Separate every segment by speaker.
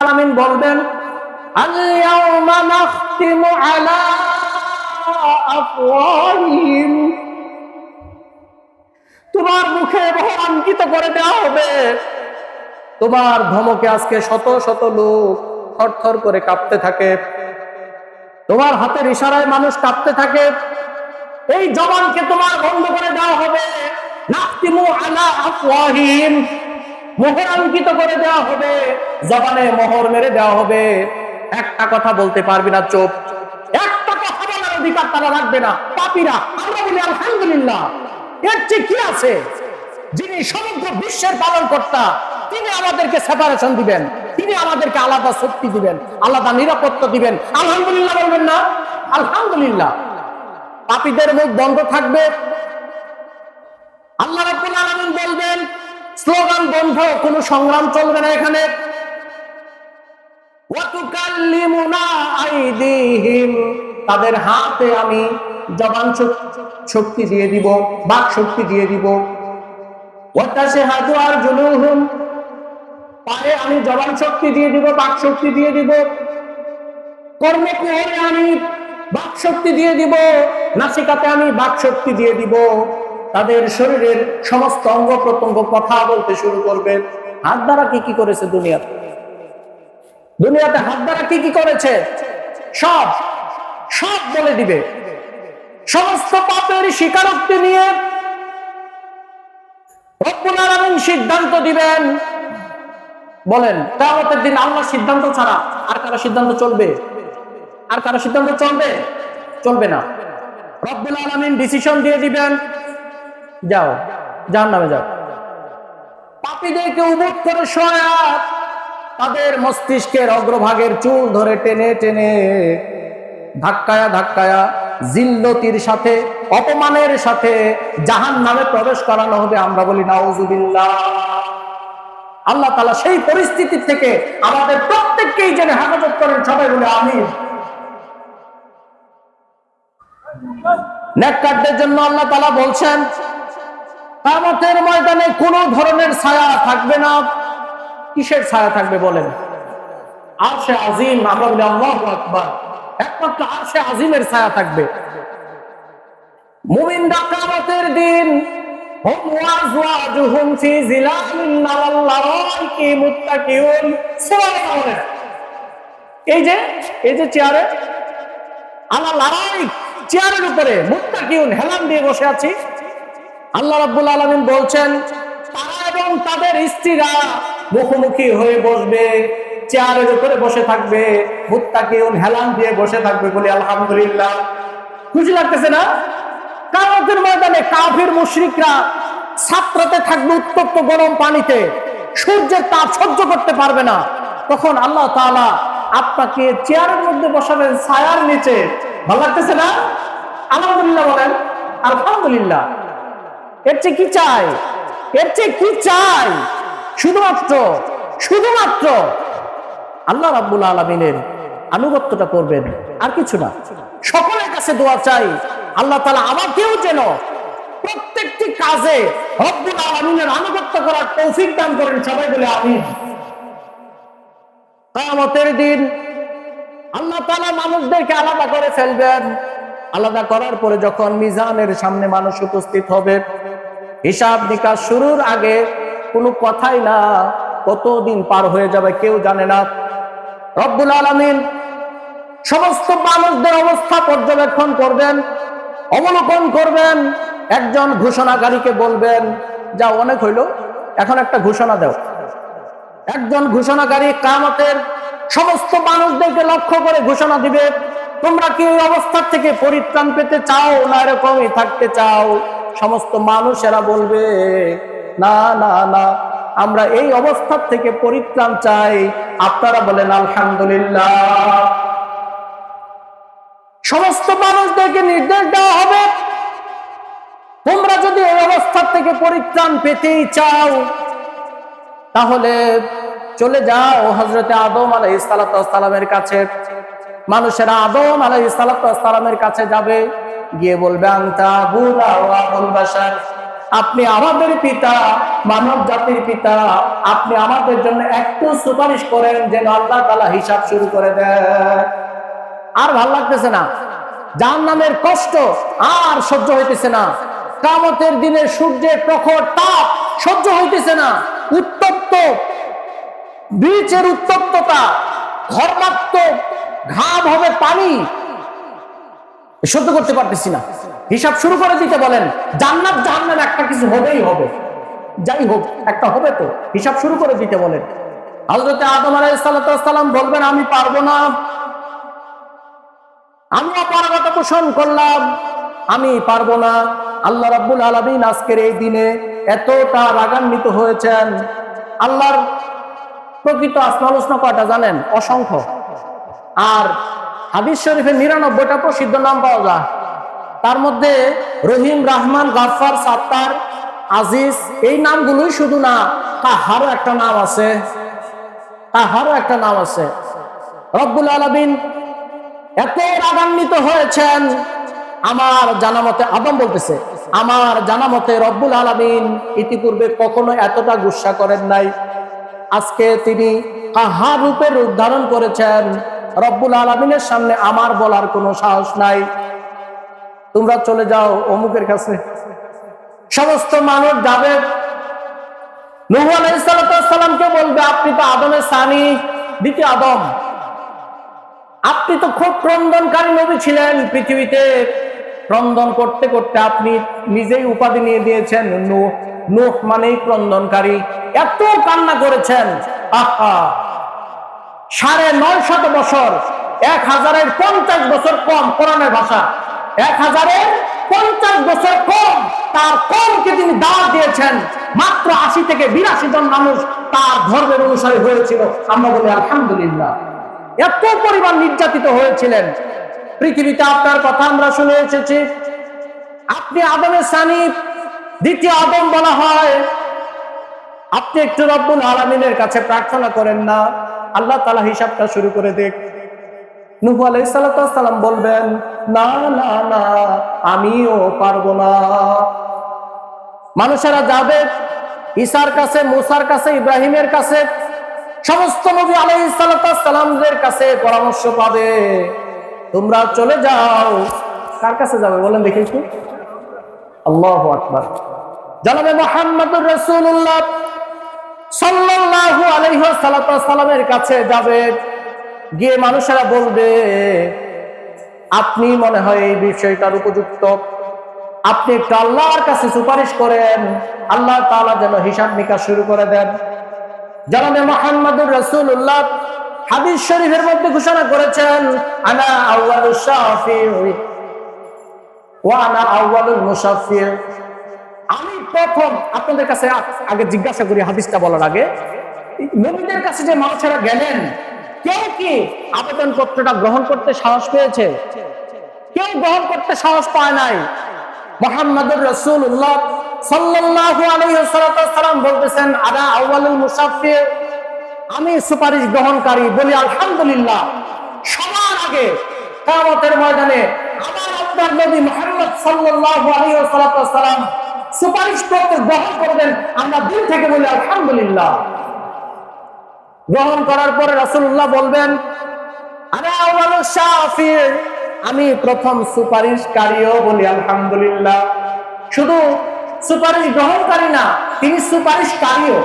Speaker 1: আলামিন বলবেন তোমার মুখে ভয়াঙ্কিত করে দেওয়া হবে। তোমার ধমকে আজকে শত শত লোক থরথর করে কাঁপতে থাকে। তোমার হাতের ইশারায় মানুষ কাঁপতে থাকে। এই জবানকে তোমার বন্ধ করে দেওয়া হবে। নাখতিমু আলা আফওয়াহিম। মোহর অঙ্কিত করে দেওয়া হবে। জবানে মোহর মেরে দেওয়া হবে। একটা কথা বলতে পারবি না চোপ। একটা কথা বলার অধিকার তারা রাখবে না। পাপিরা, আমরা বলি আলহামদুলিল্লাহ। এর চেয়ে কি আছে? যিনি সমগ্র বিশ্বের পালন কর্তা তিনি আমাদেরকে সেপারেশন দিবেন। তিনি আমাদেরকে আলাদা শক্তি দিবেন, আলাদা নিরাপত্তা দিবেন। আলহামদুলিল্লাহ বলবেন না? আলহামদুলিল্লাহ। পাপীদের মুখ বন্ধ থাকবে। আল্লাহ রাব্বুল আলামিন বলবেন স্লোগান বন্ধ, কোনো সংগ্রাম চলবে না এখানে। তাদের হাতে আমি জবান শক্তি দিয়ে দিব, বাক শক্তি দিয়ে দিব। আরজুলুহুম পায়ে আমি জবান শক্তি দিয়ে দিব, বাক শক্তি দিয়ে দিব। কর্মে কুহরে আমি বাক শক্তি দিয়ে দিব, নাসিকাতে আমি বাক শক্তি দিয়ে দিব। তাদের শরীরের সমস্ত অঙ্গ প্রত্যঙ্গ কথা বলতে শুরু করবে। হাত দ্বারা কি কি করেছে দুনিয়াতে? দুনিয়াতে হাত দ্বারা কি কি করেছে? সব সব বলে দিবে। সমস্ত পাপের স্বীকারোক্তি নিয়ে সিদ্ধান্ত দিবেন। বলেন, কেয়ামতের দিন আল্লাহ সিদ্ধান্ত ছাড়া আর কারও সিদ্ধান্ত চলবে? আর কারও সিদ্ধান্ত চলবে? চলবে না। রব্বুল আলামিন ডিসিশন দিয়ে দিবেন। যাও জাহান নামে যাও। পাপীদেরকে উবুট করে সয়াত তাদের মস্তিষ্কের অগ্রভাগের চুল ধরে টেনে টেনে ধাক্কায়া ধাক্কায়া জিল্লতির সাথে, অপমানের সাথে জাহান নামে প্রবেশ করানো হবে। আমরা বলি, নাউজুবিল্লাহ। আল্লাহ তালা সেই পরিস্থিতি থেকে আমাদের প্রত্যেককেই যেন হেফাজত করেন, সবাই বলে আমি নেককারদের জন্য আল্লাহ তালা বলছেন কামতের ময়দানে কোন ধরনের ছায়া থাকবে না। কিসের ছায়া থাকবে বলেন? আরশে আজিম, আমরা বলি আল্লাহ আকবার। একমাত্র আরশে আজিমের ছায়া থাকবে। মুমিনরা কামতের দিন এই যে এই যে চেয়ারে চেয়ারের উপরে হেলান দিয়ে বসে আছি। আল্লাহ রাব্বুল আলামিন বলছেন, তারা এবং তাদের স্ত্রীরা মুখোমুখি হয়ে বসবে চেয়ারের উপরে বসে থাকবে মুত্তাকিউন হেলান দিয়ে বসে থাকবে বলে আলহামদুলিল্লাহ। খুশি লাগতেছে না? কামতের ময়দানে কাফির মুশরিকরা ছাত্রাতে থাকবে উত্তপ্ত গরম পানিতে, সূর্যের তাপ সহ্য করতে পারবে না। তখন আল্লাহ তাআলা আপনাকে চেয়ারের মধ্যে বসাবেন, ছায়ার নিচে। ভালো লাগতেছে না? আলহামদুলিল্লাহ বলেন, আলহামদুলিল্লাহ। এর চেয়ে কি চাই? এর চেয়ে কি চাই? শুধুমাত্র শুধুমাত্র আল্লাহ রাব্বুল আলমিনের আনুগত্যটা করবেন, আর কিছু না। সকলের কাছে দোয়া চাই, আল্লাহ তালা আমাকেও যেন প্রত্যেকটি কাজে রব্বুল আলমিনের আনুগত্য করার তৌফিক দান করেন, সবাই বলে আমিন। কামতের দিন আল্লাহ তালা মানুষদেরকে আলাদা করে ফেলবেন। আলাদা করার পরে যখন মিজানের সামনে মানুষ উপস্থিত হবে হিসাব নিকাশ শুরুর আগে কোনো কথাই না, কতদিন পার হয়ে যাবে কেউ জানে না। রব্বুল আলমিন সমস্ত মানুষদের অবস্থা পর্যবেক্ষণ করবেন, অবলোকন করবেন, একজন ঘোষণাকারীকে বলবেন, যা অনেক হইল, এখন একটা ঘোষণা দাও। একজন ঘোষণাকারী কামতের সমস্ত মানুষদেরকে লক্ষ্য করে ঘোষণা দিবে, তোমরা কি এই অবস্থা থেকে পরিত্রাণ পেতে চাও না এরকমই থাকতে চাও? সমস্ত মানুষেরা বলবে, না না না, আমরা এই অবস্থার থেকে পরিত্রাণ চাই। আপনারা বলেন, আলহামদুলিল্লাহ। সমস্ত মানুষদেরকে নির্দেশ দেওয়া হবে, তোমরা যদি এই অবস্থার থেকে পরিত্রাণ পেতেই চাও, তাহলে চলে যাও হজরতে আদম আলাই সালামের কাছে। মানুষেরা আদম আলাই সালামের কাছে যাবে। গিয়ে বলবে আংতা ওয়া আপনি আমাদের পিতা, মানব জাতির পিতা, আপনি আমাদের জন্য একটু সুপারিশ করেন যেন আল্লাহ তালা হিসাব শুরু করে দেয় আর ভালো লাগতেছে না। যার নামের কষ্ট আর সহ্য হইতেছে না। কামতের দিনে সূর্যের প্রখর তাপ সহ্য হইতেছে না। উত্তপ্ত বীচের উত্তপ্ততা ঘর্মাত্মক ঘাম হবে পানি সহ্য করতে পারতেছি না। হিসাব শুরু করে দিতে বলেন, জান্নাত জাহান্নাম একটা কিছু হবেই হবে। যাই হোক, একটা হবে তো, হিসাব শুরু করে দিতে বলেন। হজরতে আদম আলাইসালাম বলবেন, আমি পারব না। আমি অপারগতা পোষণ করলাম, আমি পারব না। আল্লাহ রাব্বুল আলমিন আজকের এই দিনে এতটা রাগান্বিত হয়েছেন। আল্লাহর প্রকৃত আসমালোচনা কয়টা জানেন? অসংখ্য। আর হাদিস শরীফের নিরানব্বইটা প্রসিদ্ধ নাম পাওয়া যায়। তার মধ্যে রহিম রহমান গাফার সাত্তার, আজিজ, এই নামগুলোই শুধু না, তাহারও একটা নাম আছে। তাহারও একটা নাম আছে। রব্বুল আলমিন এত রাগান্বিত হয়েছেন, আমার জানা মতে, আদম বলতেছে, আমার জানা মতে রব্বুল আলমিন ইতিপূর্বে কখনো এতটা গুসা করেন নাই। আজকে তিনি কাহার রূপে রূপ ধারণ করেছেন। রব্বুল আলমিনের সামনে আমার বলার কোনো সাহস নাই। তোমরা চলে যাও অমুকের কাছে। সমস্ত মানুষ যাবে। বলবে, আপনি তো আদমের সানি, দ্বিতীয় আদম। আপনি তো খুব ক্রন্দনকারী নবী ছিলেন পৃথিবীতে। ক্রন্দন করতে করতে আপনি নিজেই উপাধি নিয়ে দিয়েছেন নূহ। নূহ মানেই ক্রন্দনকারী। এত কান্না করেছেন। আহা! সাড়ে নয় শত বছর, এক হাজারের পঞ্চাশ বছর কম কোরআনের ভাষা। এক হাজারের পঞ্চাশ বছর কম, তার কমকে তিনি দাওয়াত দিয়েছেন। মাত্র আশি থেকে বিরাশি জন মানুষ তার ধর্মের অনুসারী হয়েছিল। আমরা বলি, আলহামদুলিল্লাহ। এত পরিমাণ নির্যাতিত হয়েছিলেন। পৃথিবীতে আপনার কথা আমরা শুনে এসেছি। আপনি আদমের সানি, দ্বিতীয় আদম বলা হয়। আপনি একটু রব্বুল আলমিনের কাছে প্রার্থনা করেন না। আল্লাহ তালা হিসাবটা শুরু করে দেখ নুহু বলবেন, না না না, আমিও পারব না। মানুষেরা যাবে কাছে, মুসার কাছে, ইব্রাহিমের কাছে, সমস্ত নবী আলাইসালামদের কাছে পরামর্শ পাবে। তোমরা চলে যাও। কার কাছে যাবে বলেন দেখি একটু। আল্লাহ আকবার। জানাবে মোহাম্মদুর রসুল্লাহ সাল্লাল্লাহু আলাইহি সাল্লামের কাছে যাবে। গিয়ে মানুষেরা বলবে, আপনি মনে হয় এই বিষয়টার উপযুক্ত। আপনি একটু আল্লাহর কাছে সুপারিশ করেন, আল্লাহ তাআলা যেন হিসাব নিকাশ শুরু করে দেন। জানাবে মোহাম্মদুর রসুল্লাহ হাদিস শরীফের মধ্যে ঘোষণা করেছেন, আনা আউয়ালুশ শাফিঈ ওয়া আনা আউয়ালুল মুশাফফির আমি প্রথম আপনাদের কাছে আগে জিজ্ঞাসা করি হাদিসটা বলার আগে। নবীদের কাছে যে মানুষেরা গেলেন, কেউ কি আবেদন পত্রটা গ্রহণ করতে সাহস পেয়েছে? কেউ গ্রহণ করতে সাহস পায় নাই। মোহাম্মদুর রসুল্লাহ সাল্লাল্লাহু আলাইহি সাল্লাম বলতেছেন, আদা আউয়ালুল মুসাফির আমি সুপারিশ গ্রহণকারী বলি, আলহামদুলিল্লাহ। সবার আগে কিয়ামতের ময়দানে আমার আপনার নবী মুহাম্মদ সাল্লাল্লাহু আলাইহি সাল্লাম সুপারিশ পত্র গ্রহণ করবেন, আমরা দিল থেকে বলি আলহামদুলিল্লাহ। গ্রহণ করার পরে রাসূলুল্লাহ বলবেন আমি প্রথম সুপারিশকারীও বলি আলহামদুলিল্লাহ। শুধু সুপারিশ গ্রহণকারী না, তিনি সুপারিশকারীও।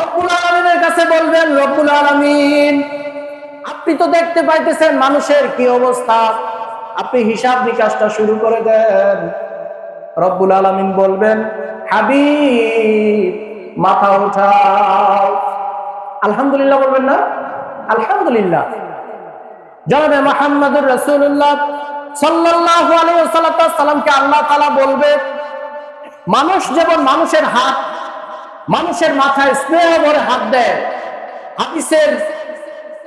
Speaker 1: রব্বুল আলমিনের কাছে বলবেন, রব্বুল আলমিন, আপনি তো দেখতে পাইতেছেন মানুষের কি অবস্থা। আপনি হিসাব নিকাশটা শুরু করে দেন। রব্বুল আলমিন বলবেন, হাবিব, মাথা উঠাও। আলহামদুলিল্লাহ বলবেন না? আলহামদুলিল্লাহ। জনাবে মোহাম্মদুর রসুল্লাহ সাল্লাল্লাহু আলাইহি সাল্লামকে আল্লাহ তাআলা বলবে, মানুষ যেমন মানুষের হাত, মানুষের মাথায় স্নেহ ভরে হাত দেয়। হাদিসের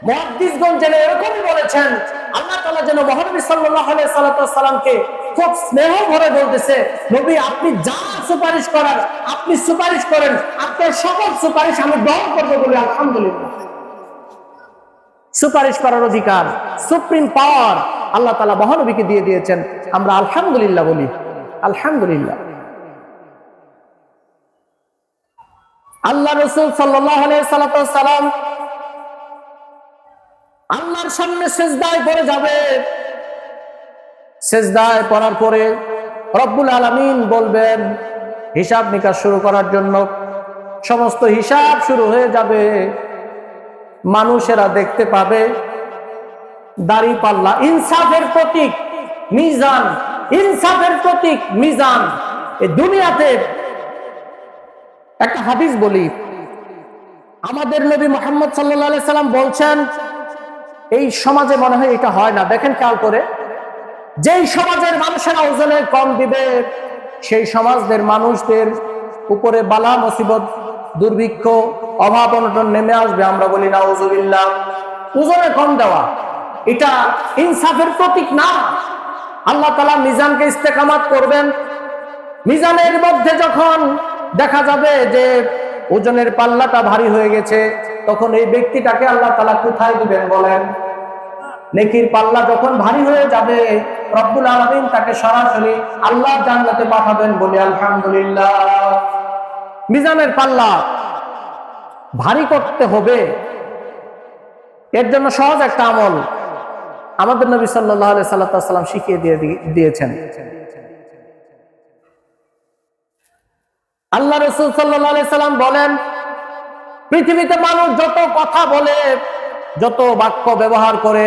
Speaker 1: মহাদিসগণ যেন এরকমই বলেছেন আল্লাহ তালা যেন মহানবী সাল্লাই সাল্লাতামকে খুব স্নেহ ভরে বলতেছে, নবী, আপনি যা সুপারিশ করার, আপনি সুপারিশ করেন, আপনার সকল সুপারিশ আমি গ্রহণ করব বলে আলহামদুলিল্লাহ। সুপারিশ করার অধিকার, সুপ্রিম পাওয়ার আল্লাহ তালা মহানবীকে দিয়ে দিয়েছেন, আমরা আলহামদুলিল্লাহ বলি। আলহামদুলিল্লাহ। আল্লাহ রসুল সাল্লাহ সালাম আল্লাহর সামনে সেজদায় পড়ে যাবে। সেজদায় পড়ার পরে রব্বুল আলমিন বলবেন, হিসাব নিকাশ শুরু করার জন্য সমস্ত হিসাব শুরু হয়ে যাবে। মানুষেরা দেখতে পাবে, দাড়ি পাল্লা, ইনসাফের প্রতীক, মিজান, ইনসাফের প্রতীক, মিজান। এই দুনিয়াতে একটা হাদিস বলি, আমাদের নবী মোহাম্মদ সাল্লাহ সাল্লাম বলছেন এই সমাজে মনে হয় এটা হয় না। দেখেন খেয়াল করে। যেই সমাজের মানুষেরা ওজনে কম দিবে, সেই সমাজদের মানুষদের উপরে বালা মুসিবত, দুর্ভিক্ষ, অভাব অনটন নেমে আসবে। আমরা বলি না ওজুবিল্লাহ ওজনে কম দেওয়া, এটা ইনসাফের প্রতীক না। আল্লাহ তালা মিজানকে ইস্তেকামাত করবেন। মিজানের মধ্যে যখন দেখা যাবে যে ওজনের পাল্লাটা ভারী হয়ে গেছে। তখন এই ব্যক্তিটাকে আল্লাহ তালা কোথায় দিবেন বলেন? নেকির পাল্লা যখন ভারী হয়ে যাবে, রব্বুল আলমিন তাকে সরাসরি আল্লাহ জান্নাতে পাঠাবেন বলে আলহামদুলিল্লাহ। মিজানের পাল্লা ভারী করতে হবে। এর জন্য সহজ একটা আমল। আমাদের নবী সাল্লাহ সাল্লাম শিখিয়ে দিয়ে দিয়েছেন। আল্লাহ রসুল সাল্লাম বলেন, পৃথিবীতে মানুষ যত কথা বলে, যত বাক্য ব্যবহার করে,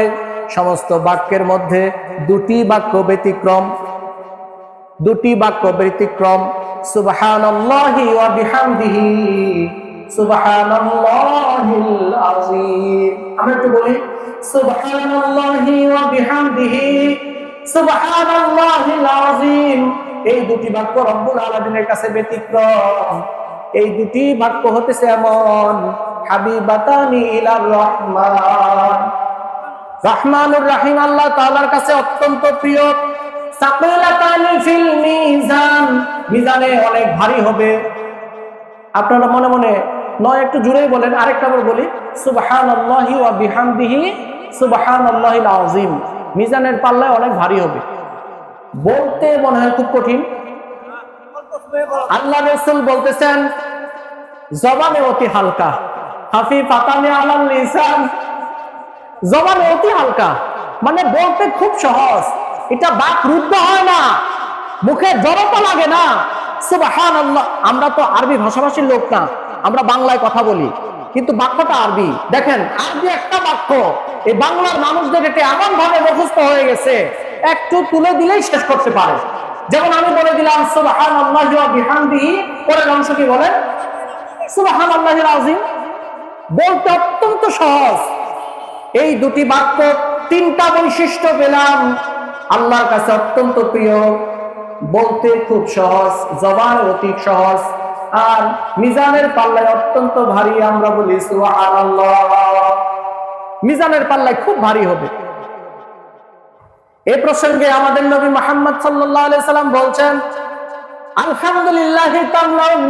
Speaker 1: সমস্ত বাক্যের মধ্যে দুটি বাক্য ব্যতিক্রম, দুটি বাক্য ব্যতিক্রম সুবহান এই দুটি বাক্য রব্বুল আলামিনের কাছে ব্যতিক্রম। এই দুটি বাক্য হতেছে এমন, হাবিবাতানি রহমান। রহমানুর রাহিম আল্লাহ তাআলার কাছে অত্যন্ত প্রিয়। অনেক ভারী হবে। আপনারা মনে মনে নয়, একটু জুড়েই বলেন, আরেকটা বলি, সুবহানাল্লাহি মিজানের পাল্লায় অনেক ভারী হবে। বলতে মনে হয় খুব কঠিন। আল্লাহ রসুল বলতেছেন, জবানে অতি হালকা। হাফি পাতামে আলাল লিসান। জবানে অতি হালকা। মানে বলতে খুব সহজ। এটা বাক রুদ্ধ হয় না। মুখে জড়তা লাগে না। সুবাহান আল্লাহ আমরা তো আরবি ভাষাভাষীর লোক না। আমরা বাংলায় কথা বলি। কিন্তু বাক্যটা আরবি। দেখেন, আরবি একটা বাক্য। এই বাংলার মানুষদের এটা এমন ভাবে মুখস্থ হয়ে গেছে। একটু তুলে দিলেই শেষ করতে পারে। যেমন আমি বলে দিলাম সুবাহান আল্লাহ বিহামদিহি। পরের অংশ কি বলেন সুবাহান আল্লাহ আজিম বলতে অত্যন্ত সহজ। এই দুটি বাক্য, তিনটা বৈশিষ্ট্য পেলাম। আল্লাহর কাছে অত্যন্ত প্রিয়। বলতে খুব সহজ, জবান অতি সহজ। আর মিজানের পাল্লায় অত্যন্ত ভারী আমরা বলি, সুবহানাল্লাহ। মিজানের পাল্লায় খুব ভারী হবে। এ প্রসঙ্গে আমাদের নবী মোহাম্মদ সাল্লাম বলছেন, আলহামদুলিল্লাহ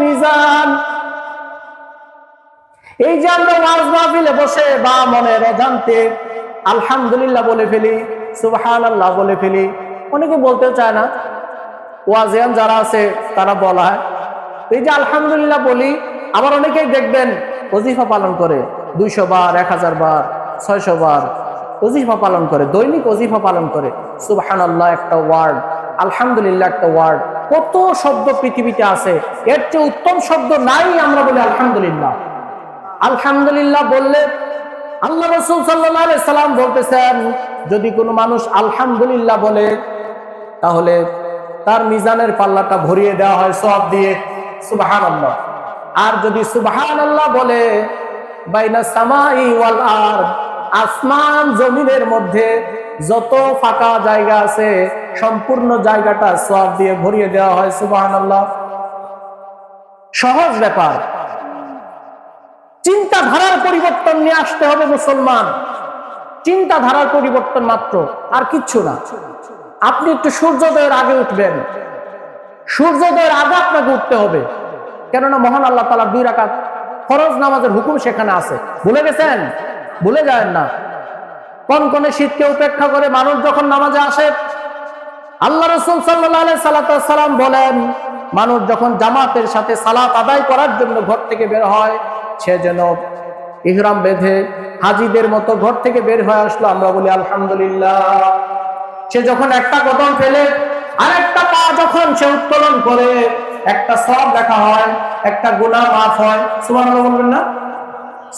Speaker 1: মিজান। এই যে আমরা মাহফিলে বসে বা মনের অজান্তে আলহামদুলিল্লাহ বলে ফেলি সুবহান আল্লাহ বলে ফেলি, অনেকে বলতে চায় না। ওয়াজিয়ান যারা আছে, তারা বলা এই যে আলহামদুলিল্লাহ বলি, আবার অনেকেই দেখবেন অজিফা পালন করে, দুইশো বার, এক হাজার বার। ছয়শো বার অজিফা পালন করে, দৈনিক অজিফা পালন করে। সুবহান আল্লাহ একটা ওয়ার্ড আলহামদুলিল্লাহ একটা ওয়ার্ড কত শব্দ পৃথিবীতে আছে, এর চেয়ে উত্তম শব্দ নাই আমরা বলি আলহামদুলিল্লাহ। আলহামদুলিল্লাহ বললে আল্লাহ রসুল সাল্লাম বলতেছেন, যদি কোনো মানুষ আলহামদুলিল্লাহ বলে, তাহলে তার মিজানের পাল্লাটা ভরিয়ে দেওয়া হয় সব দিয়ে। সুবাহান আল্লাহ আর যদি সুবাহান আল্লাহ বলে, বাইনা সামাই ওয়াল আর আসমান জমিনের মধ্যে যত ফাঁকা জায়গা আছে, সম্পূর্ণ জায়গাটা সব দিয়ে ভরিয়ে দেওয়া হয় সুবাহান আল্লাহ সহজ ব্যাপার। চিন্তাধারার পরিবর্তন নিয়ে আসতে হবে মুসলমান। চিন্তাধারার পরিবর্তন মাত্র, আর কিচ্ছু না। আপনি একটু সূর্যোদয়ের আগে উঠবেন। সূর্যোদয়ের আগে আপনাকে উঠতে হবে। কেননা মহান আল্লাহ তালা দুই রাকাত ফরজ নামাজের হুকুম সেখানে আছে। ভুলে গেছেন ভুলে যায় না। কোন কোন শীতকে উপেক্ষা করে মানুষ যখন নামাজে আসে, আল্লাহ রসুল সাল্লাহ বলেন, মানুষ যখন জামাতের সাথে সালাত আদায় করার জন্য ঘর থেকে বের হয়, সে যেন ইহরাম বেঁধে হাজিদের মতো ঘর থেকে বের হয়ে আসলো, আমরা বলি আলহামদুলিল্লাহ। সে যখন একটা কদম ফেলে, আরেকটা পা যখন সে উত্তোলন করে, একটা সব দেখা হয়, একটা গুনাহ মাফ হয়, সুবহানাল্লাহ বলবেন না?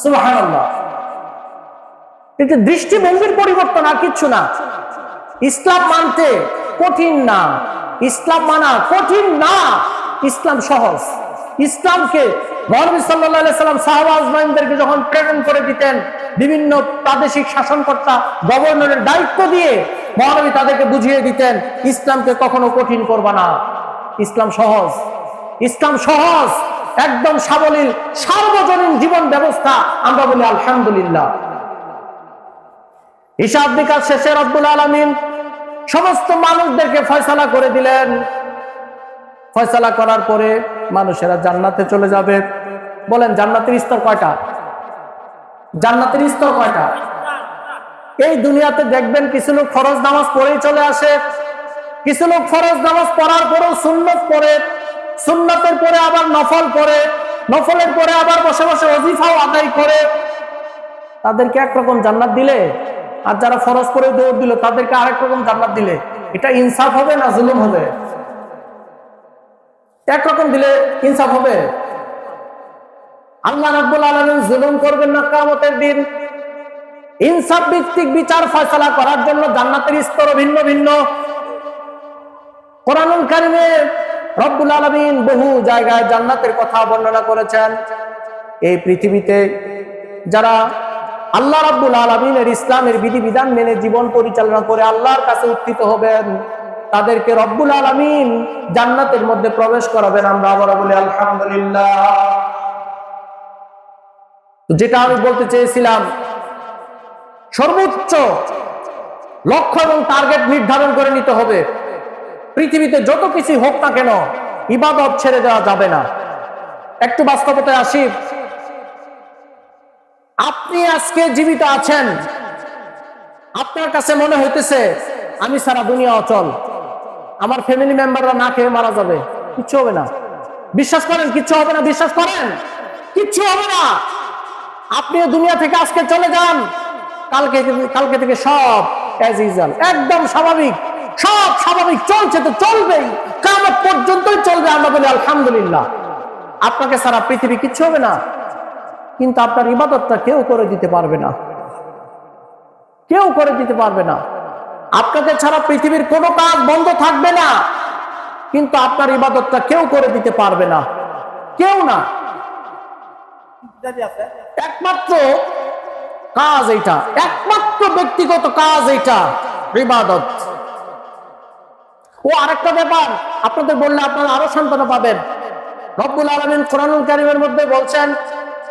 Speaker 1: সুবহানাল্লাহ। কিন্তু দৃষ্টিভঙ্গির পরিবর্তন আর কিচ্ছু না। ইসলাম মানতে কঠিন না। ইসলাম মানা কঠিন না। ইসলাম সহজ। ইসলামকে মহানবী সাল্লাম সাহাবা আজমাইনদেরকে যখন প্রেরণ করে দিতেন, বিভিন্ন প্রাদেশিক শাসনকর্তা, গভর্নরের দায়িত্ব দিয়ে মহানবী তাদেরকে বুঝিয়ে দিতেন, ইসলামকে কখনো কঠিন করবা না। ইসলাম সহজ। ইসলাম সহজ। একদম সাবলীল, সার্বজনীন জীবন ব্যবস্থা আমরা বলি আলহামদুলিল্লাহ। হিসাব বিকাশ শেষে রব্বুল আলমিন সমস্ত মানুষদেরকে ফয়সালা করে দিলেন। ফয়সালা করার পরে মানুষেরা জান্নাতে চলে যাবে। বলেন, জান্নাতের স্তর কয়টা? জান্নাতের স্তর কয়টা? এই দুনিয়াতে দেখবেন কিছু লোক ফরজ নামাজ পড়েই চলে আসে। কিছু লোক ফরজ নামাজ পড়ার পরেও সুন্নত পড়ে। সুন্নতের পরে আবার নফল পড়ে। নফলের পরে আবার বসে বসে অজিফাও আদায় করে। তাদেরকে একরকম জান্নাত দিলে? আর যারা ফরজ করে দৌড় দিল, তাদেরকে আরেক রকম জান্নাত দিলে। এটা ইনসাফ হবে না জুলুম হবে? একরকম দিলে ইনসাফ হবে? আল্লাহ রাব্বুল আলামিন জুলুম করবেন না কিয়ামতের দিন। ইনসাফ ভিত্তিক বিচার ফয়সালা করার জন্য জান্নাতের স্তর ভিন্ন ভিন্ন। কোরআনুল কারিমে রব্বুল আলামিন বহু জায়গায় জান্নাতের কথা বর্ণনা করেছেন। এই পৃথিবীতে যারা আল্লাহ রাব্বুল আলমিনের ইসলামের বিধিবিধান মেনে জীবন পরিচালনা করে আল্লাহর কাছে উত্থিত হবেন। তাদেরকে রব্বুল আলমিন জান্নাতের মধ্যে প্রবেশ করাবেন। আমরা আবার বলি, আলহামদুলিল্লাহ। যেটা আমি বলতে চেয়েছিলাম, সর্বোচ্চ লক্ষ্য এবং টার্গেট নির্ধারণ করে নিতে হবে। পৃথিবীতে যত কিছু হোক না কেন, ইবাদত ছেড়ে দেওয়া যাবে না। একটু বাস্তবতায় আসি। আপনি আজকে জীবিত আছেন। আপনার কাছে মনে হইতেছে, আমি সারা দুনিয়া অচল। আমার ফ্যামিলি মেম্বাররা না খেয়ে মারা যাবে। কিচ্ছু হবে না। বিশ্বাস করেন, কিচ্ছু হবে না, বিশ্বাস করেন। কিচ্ছু হবে না। আপনি দুনিয়া থেকে আজকে চলে যান। কালকে কালকে থেকে সব অ্যাজ একদম স্বাভাবিক। সব স্বাভাবিক। চলছে তো চলবেই। কামত পর্যন্তই চলবে আমরা বলি, আলহামদুলিল্লাহ। আপনাকে সারা পৃথিবী কিচ্ছু হবে না। কিন্তু আপনার ইবাদতটা কেউ করে দিতে পারবে না। কেউ করে দিতে পারবে না। আপনাকে ছাড়া পৃথিবীর কোনো কাজ বন্ধ থাকবে না। কিন্তু আপনার ইবাদতটা কেউ করে দিতে পারবে না। কেউ না। একমাত্র কাজ এটা একমাত্র ব্যক্তিগত কাজ এটা ইবাদত। ও আরেকটা ব্যাপার, আপনাদের বললে আপনারা আরও সান্ত্বনা পাবেন। রব্বুল আলমিন কোরআনুল কারিমের মধ্যে বলছেন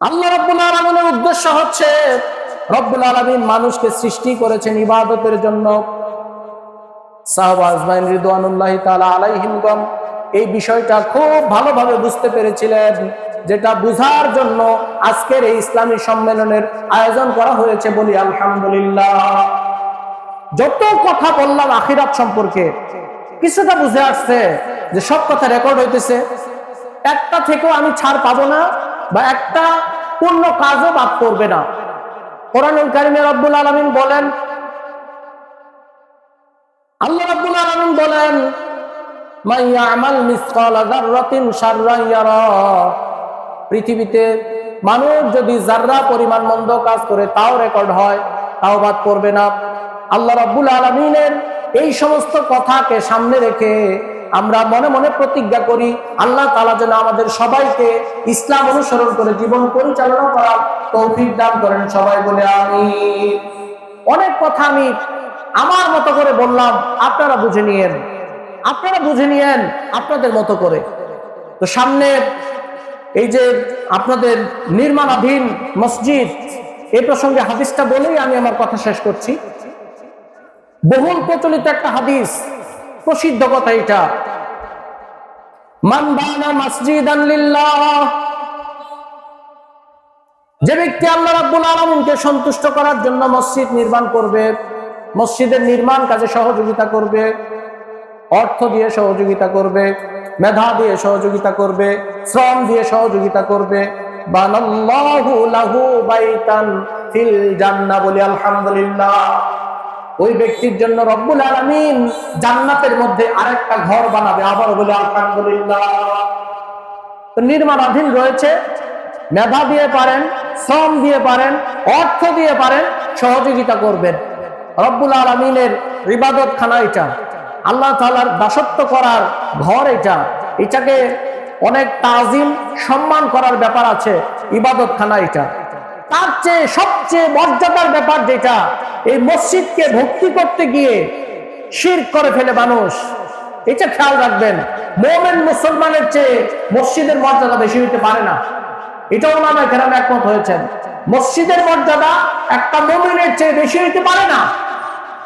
Speaker 1: আল্লাহ রব্বুল আলমিনের উদ্দেশ্য হচ্ছে রব্বুল আলমিন মানুষকে সৃষ্টি করেছেন ইবাদতের জন্য। সাহবাজমাইন রিদওয়ানুল্লাহ তালা আলাইহিমগম এই বিষয়টা খুব ভালোভাবে বুঝতে পেরেছিলেন, যেটা বুঝার জন্য আজকের এই ইসলামী সম্মেলনের আয়োজন করা হয়েছে বলি আলহামদুলিল্লাহ। যত কথা বললাম আখিরাত সম্পর্কে, কিছুটা বুঝে আসছে যে সব কথা রেকর্ড হইতেছে। একটা থেকেও আমি ছাড় পাবো না বা একটা পূর্ণ কাজও বাদ করবে না। কোরআনুল কারিমে রব্বুল আলমিন বলেন, আল্লাহ রব্বুল আলমিন বলেন পৃথিবীতে মানুষ যদি জাররা পরিমাণ মন্দ কাজ করে তাও রেকর্ড হয়, তাও বাদ করবে না। আল্লাহ রাব্বুল আলমিনের এই সমস্ত কথাকে সামনে রেখে আমরা মনে মনে প্রতিজ্ঞা করি, আল্লাহ তালা যেন আমাদের সবাইকে ইসলাম অনুসরণ করে জীবন পরিচালনা করার তৌফিক দান করেন সবাই বলে আমি অনেক কথা আমি আমার মতো করে বললাম, আপনারা বুঝে নিয়েন। আপনারা বুঝে নিয়েন আপনাদের মতো করে। তো সামনে এই যে আপনাদের নির্মাণাধীন মসজিদ, এ প্রসঙ্গে হাদিসটা বলেই আমি আমার কথা শেষ করছি। বহুল প্রচলিত একটা হাদিস প্রসিদ্ধ কথা এটা। মান বানা যে ব্যক্তি আল্লাহ রাব্বুল আলামিনকে সন্তুষ্ট করার জন্য মসজিদ নির্মাণ করবে, মসজিদের নির্মাণ কাজে সহযোগিতা করবে, অর্থ দিয়ে সহযোগিতা করবে, মেধা দিয়ে সহযোগিতা করবে, শ্রম দিয়ে সহযোগিতা করবে, বানাল্লাহু লাহু বাইতান ফিল জান্নাহ বলি আলহামদুলিল্লাহ। ওই ব্যক্তির জন্য রব্বুল আলামিন জান্নাতের মধ্যে আরেকটা ঘর বানাবে। আবার বলে, আলহামদুলিল্লাহ। নির্মাণাধীন রয়েছে। মেধা দিয়ে পারেন, শ্রম দিয়ে পারেন, অর্থ দিয়ে পারেন, সহযোগিতা করবেন। রব্বুল আলমিনের ইবাদত খানা এটা। আল্লাহ তালার দাসত্ব করার ঘর এটা। এটাকে অনেক তাজিম, সম্মান করার ব্যাপার আছে। ইবাদত খানা এটা। তার চেয়ে সবচেয়ে মর্যাদার ব্যাপার যেটা, এই মসজিদকে ভক্তি করতে গিয়ে শির করে ফেলে মানুষ। এটা খেয়াল রাখবেন, মোমেন মুসলমানের চেয়ে মসজিদের মর্যাদা বেশি হইতে পারে না। এটাও নামে কেরাম একমত হয়েছেন। মসজিদের মর্যাদা একটা মোমিনের চেয়ে বেশি হইতে পারে না।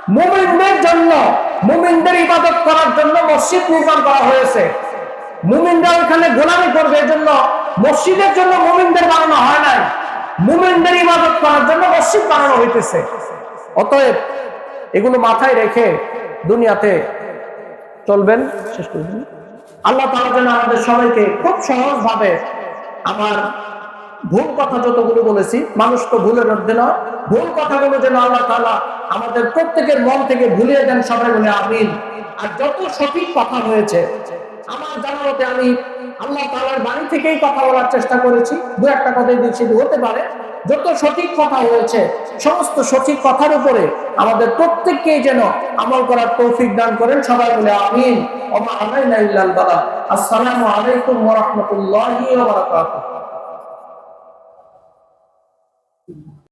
Speaker 1: মুমিনদের জন্য, মুমিনদের ইবাদত করার জন্য মসজিদ নির্মাণ করা হয়েছে। মুমিনরা ওখানে গোলামি করবে, এজন্য মসজিদের জন্য মুমিনদের বানানো হয় নাই। মুমিনদের ইবাদত করার জন্য মসজিদ বানানো হইতেছে। অতএব এগুলো মাথায় রেখে দুনিয়াতে চলবেন। শেষ করে দিন। আল্লাহ তাআলা যেন আমাদের সবাইকে খুব সহজ ভাবে আমার ভুল কথা যতগুলো বলেছি, মানুষ তো ভুলের মধ্যে নয় ভুল কথাগুলো যেন আল্লাহ তাআলা আমাদের প্রত্যেকের মন থেকে ভুলিয়ে দেন সবাই বলে আমিন। আর যত সঠিক কথা হয়েছে, আমার জানাতে আমি আল্লাহ তালার বাণী থেকেই কথা বলার চেষ্টা করেছি। দু একটা কথাই দিচ্ছি হতে পারে, যত সঠিক কথা হয়েছে, সমস্ত সঠিক কথার উপরে আমাদের প্রত্যেককেই যেন আমল করার তৌফিক দান করেন, সবাই বলে আমিন। আসসালামু আলাইকুম ওয়া